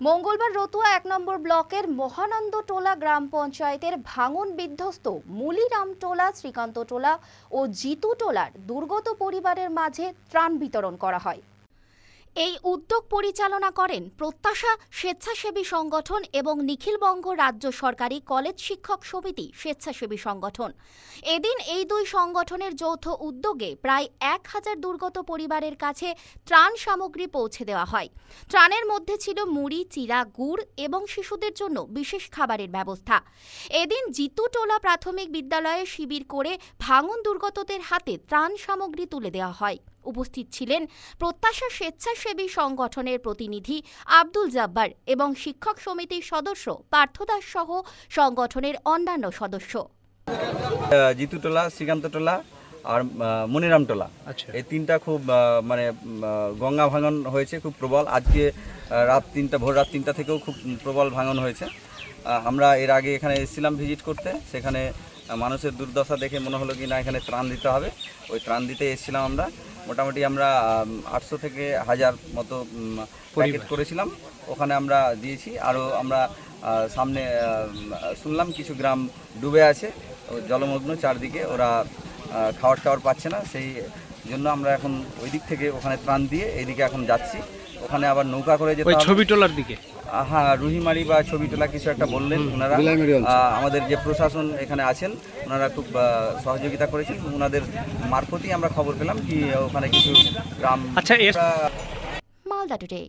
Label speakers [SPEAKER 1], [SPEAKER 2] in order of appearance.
[SPEAKER 1] মঙ্গলবার রতুয়া এক নম্বর ব্লকের মহানন্দ টোলা গ্রাম পঞ্চায়েতের ভাঙন বিধ্বস্ত মুলিরাম টোলা, শ্রীকান্ত টোলা ও জিতু টোলার দুর্গত পরিবারের মাঝে ত্রাণ বিতরণ করা হয়। এই উদ্যোগ পরিচালনা করেন প্রত্যাশা স্বেচ্ছাসেবী সংগঠন এবং নিখিলবঙ্গ রাজ্য সরকারি কলেজ শিক্ষক সমিতি স্বেচ্ছাসেবী সংগঠন। এদিন এই দুই সংগঠনের যৌথ উদ্যোগে প্রায় এক হাজার দুর্গত পরিবারের কাছে ত্রাণ সামগ্রী পৌঁছে দেওয়া হয়। ত্রাণের মধ্যে ছিল মুড়ি, চিরা, গুড় এবং শিশুদের জন্য বিশেষ খাবারের ব্যবস্থা। এদিন জিতুটোলা প্রাথমিক বিদ্যালয়ে শিবির করে ভাঙন দুর্গতদের হাতে ত্রাণ সামগ্রী তুলে দেওয়া হয়। উপস্থিত ছিলেন প্রত্যাশা স্বেচ্ছাসেবী সংগঠনের প্রতিনিধি আব্দুল জাব্বার এবং শিক্ষক সমিতির সদস্য পার্থদাস সহ সংগঠনের অন্যান্য সদস্য।
[SPEAKER 2] জিতুটোলা শ্রীকান্তটোলা আর মনিরামটোলা
[SPEAKER 3] আচ্ছা।
[SPEAKER 2] এই তিনটা খুব মানে গঙ্গা ভাঙন হয়েছে খুব প্রবল। আজকে রাত তিনটা ভোর রাত তিনটা থেকেও খুব প্রবল ভাঙন হয়েছে। আমরা এর আগে এখানে এসেছিলাম ভিজিট করতে। সেখানে মানুষের দুর্দশা দেখে মনে হলো কি না এখানে ত্রাণ দিতে হবে। ওই ত্রাণ দিতে এসেছিলাম আমরা। মোটামুটি আমরা আটশো থেকে হাজার মতো প্যাকেট করেছিলাম। ওখানে আমরা দিয়েছি। আরও আমরা সামনে শুনলাম কিছু গ্রাম ডুবে আছে। জলমগ্ন চারদিকে। ওরা খাওয়ার টাওয়ার পাচ্ছে না। সেই জন্য আমরা এখন ওই দিক থেকে ওখানে ত্রাণ দিয়ে এইদিকে এখন যাচ্ছি। ওখানে আবার নৌকা করে যেতে
[SPEAKER 3] ছবি তোলার দিকে।
[SPEAKER 2] হ্যাঁ রুহিমারি বা ছবি তোলা কিছু একটা বললেন ওনারা আহ, আমাদের যে প্রশাসন এখানে আছেন ওনারা খুব আহ, সহযোগিতা করেছেন। ওনাদের মারফতই আমরা খবর পেলাম কি ওখানে কিছু গ্রাম
[SPEAKER 3] আচ্ছা,
[SPEAKER 1] মালদা টুডে।